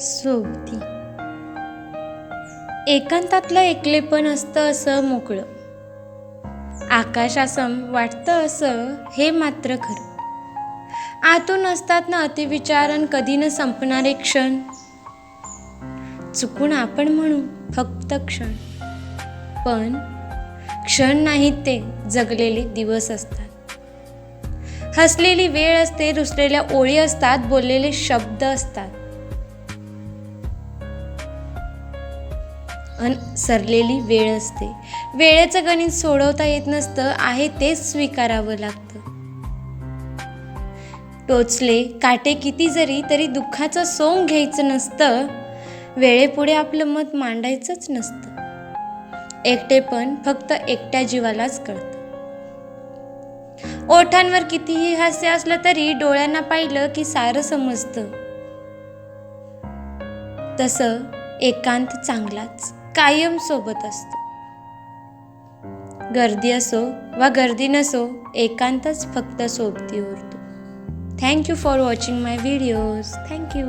सोबती. एकांतातलं एकलेपण असतं असं मोकळं. आकाशासम वाटतं असं हे मात्र खरं. आतून असतात ना अतिविचारण कधी न संपणारे क्षण. चुकून आपण म्हणू फक्त क्षण. पण क्षण नाहीत ते जगलेले दिवस असतात. हसलेली वेळ असते रुसलेल्या ओळी असतात बोललेले शब्द असतात. अन सरलेली वेळ असते. वेळेचं गणित सोडवता येत नसतं आहे तेच स्वीकारावं लागतं. टोचले काटे किती जरी तरी दुःखाचं सोंग घ्यायचं नसतं. वेळेपुढे आपलं मत मांडायचंच नसतं. एकटेपण फक्त एकट्या जीवालाच कळतं. ओठांवर कितीही हास्य असलं तरी डोळ्यांना पाहिलं की सारं समजतं. तसं एकांत चांगलाच. कायम सोबत असतो. गर्दी असो वा गर्दी नसो एकांतच फक्त सोबती उरतो. Thank you for watching my videos thank you